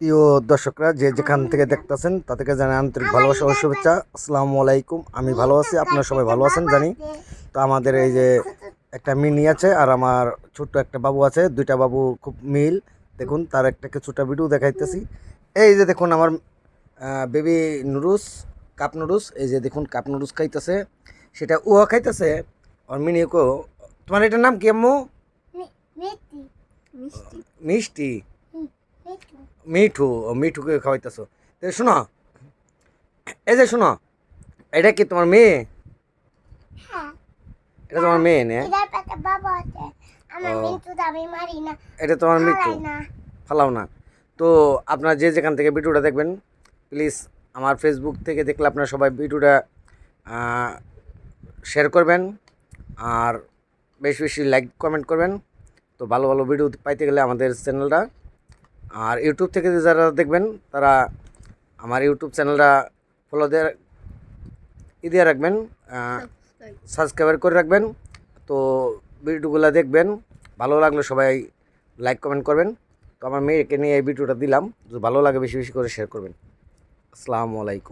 প্রিয় দর্শকরা যে যেখান থেকে দেখতেছেন তাদেরকে জানাই আন্তরিক ভালোবাসা ও শুভেচ্ছা। আসসালামু আলাইকুম আমি ভালো আছি আপনারা সবাই ভালো আছেন জানি। তো আমাদের এই যে একটা মিনি আছে আর আমার ছোট্ট একটা বাবু আছে দুইটা বাবু খুব মিল। দেখুন তার একটা কিছুটা ভিডিও দেখাইতেছি। এই যে দেখুন আমার বেবি নুডলস কাপ নুডলস। এই যে দেখুন কাপ নুডলস খাইতেছে। সেটা উহা খাইতেছে। আর মিনিকো তোমার এটার নাম কি আম্মু? মিষ্টি। মিঠু ও মিঠুকে খাওয়াইতেছো। তো শোনো এই যে শোনো এটা কি তোমার মেয়ে? হ্যাঁ। এটা তোমার মেয়ে নে। আমি না। এটা তোমার মিঠু। ফালাও না। তো আপনারা যে যেখান থেকে ভিডিওটা দেখবেন প্লিজ আমার ফেসবুক থেকে দেখলে আপনারা সবাই ভিডিওটা শেয়ার করবেন। আর বেশি বেশি লাইক কমেন্ট করবেন। তো ভালো ভালো ভিডিও পাইতে গেলে আমাদের চ্যানেলটা আর ইউটিউব থেকে যারা দেখবেন তারা আমার ইউটিউব চ্যানেলটা ফলো দিয়ে ই দিয়ে রাখবেন সাবস্ক্রাইবার করে রাখবেন। তো ভিডিওগুলো দেখবেন ভালো লাগলে সবাই লাইক কমেন্ট করবেন। তো আমার মেয়েকে নিয়ে এই ভিডিওটা দিলাম যদি ভালো লাগে বেশি বেশি করে শেয়ার করবেন। আসসালামু আলাইকুম।